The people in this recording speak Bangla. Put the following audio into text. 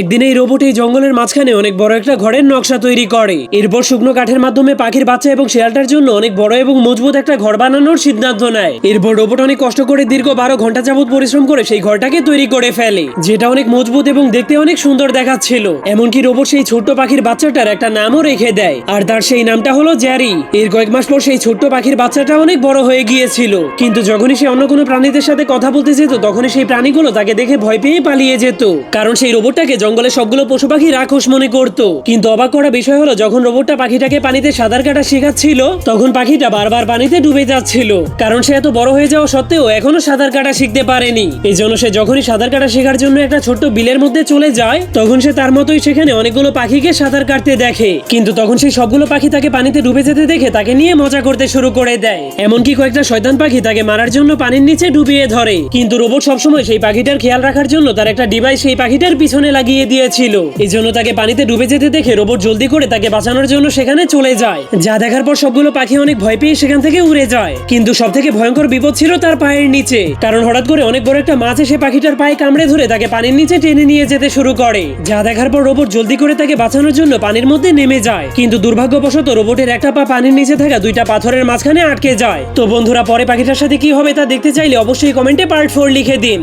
একদিন এই রোবট এই জঙ্গলের মাঝখানে অনেক বড় একটা ঘরের নকশা তৈরি করে। এরপর শুকনো কাঠের মাধ্যমে পাখির বাচ্চা এবং শেয়ালটার জন্য অনেক বড় এবং মজবুত একটা ঘর বানানোর সিদ্ধান্ত নেয়। এরপর রোবট অনেক কষ্ট করে দীর্ঘ বারো ঘণ্টা যাবত পরিশ্রম করে সেই ঘরটাকে তৈরি করে ফেলে, যেটা অনেক মজবুত এবং দেখতে অনেক সুন্দর দেখাচ্ছিল। এমনকি রোবট সেই ছোট্ট পাখির বাচ্চাটার একটা নামও রেখে দেয়, আর তার সেই নামটা হলো জ্যারি। এর কয়েক মাস পর সেই ছোট্ট পাখির বাচ্চাটা অনেক বড় হয়ে গিয়েছিল। কিন্তু যখনই সে অন্য কোনো প্রাণীদের সাথে কথা বলতে যেত, তখনই সেই প্রাণীগুলো তাকে দেখে ভয় পেয়ে পালিয়ে যেত। কারণ সেই রোবটটাকে জঙ্গলে সবগুলো পশু পাখি রাক্ষস মনে করত। কিন্তু অবাক করা বিষয় হলো, যখন রোবটটা পাখিটাকে পানিতে সাঁতার কাটা শেখাচ্ছিল, তখন পাখিটা বারবার পানিতে ডুবে যাচ্ছিল। কারণ সে এত বড় হয়ে যাওয়া সত্ত্বেও এখনও সাঁতার কাটা শিখতে পারেনি। এই জন্য সে যখনই সাঁতার কাটা শেখার জন্য একটা ছোট্ট বিলের মধ্যে চলে যায়, তখন সে তার মতোই সেখানে অনেকগুলো পাখিকে সাঁতার কাটতে দেখে। কিন্তু তখন সেই সবগুলো পাখি তাকে পানিতে ডুবে যেতে দেখে তাকে নিয়ে মজা করতে শুরু করে দেয়। এমনকি কয়েকটা শয়তান পাখি তাকে মারার জন্য পানির নিচে ডুবিয়ে ধরে। কিন্তু রোবট সবসময় সেই পাখিটার খেয়াল রাখার জন্য তার একটা ডিভাইস সেই পাখিটার পিছনে লাগিয়ে দিয়েছিল। এই জন্য তাকে পানিতে ডুবে যেতে দেখে রোবট জলদি করে তাকে বাঁচানোর জন্য সেখানে চলে যায়। যা দেখার পর সবগুলো পাখি অনেক ভয় পেয়ে সেখান থেকে উড়ে যায়। কিন্তু সব থেকে ভয়ঙ্কর বিপদ ছিল তার পায়ের নিচে। কারণ হঠাৎ করে অনেক বড় একটা মাছ এসে পাখিটার পায়ে কামড়ে ধরে তাকে পানির নিচে টেনে নিয়ে যেতে শুরু করে। যা দেখার পর রোবট জলদি করে তাকে বাঁচানোর জন্য পানির মধ্যে নেমে যায়। কিন্তু দুর্ভাগ্যবশত রোবটের একটা পা পানির নিচে থাকা দুইটা পাথরের মাঝখানে আটকে যায়। তো বন্ধুরা, পরে পাখিটার সাথে কি হবে তা দেখতে চাইলে অবশ্যই কমেন্টে পার্ট ফোর লিখে দিন।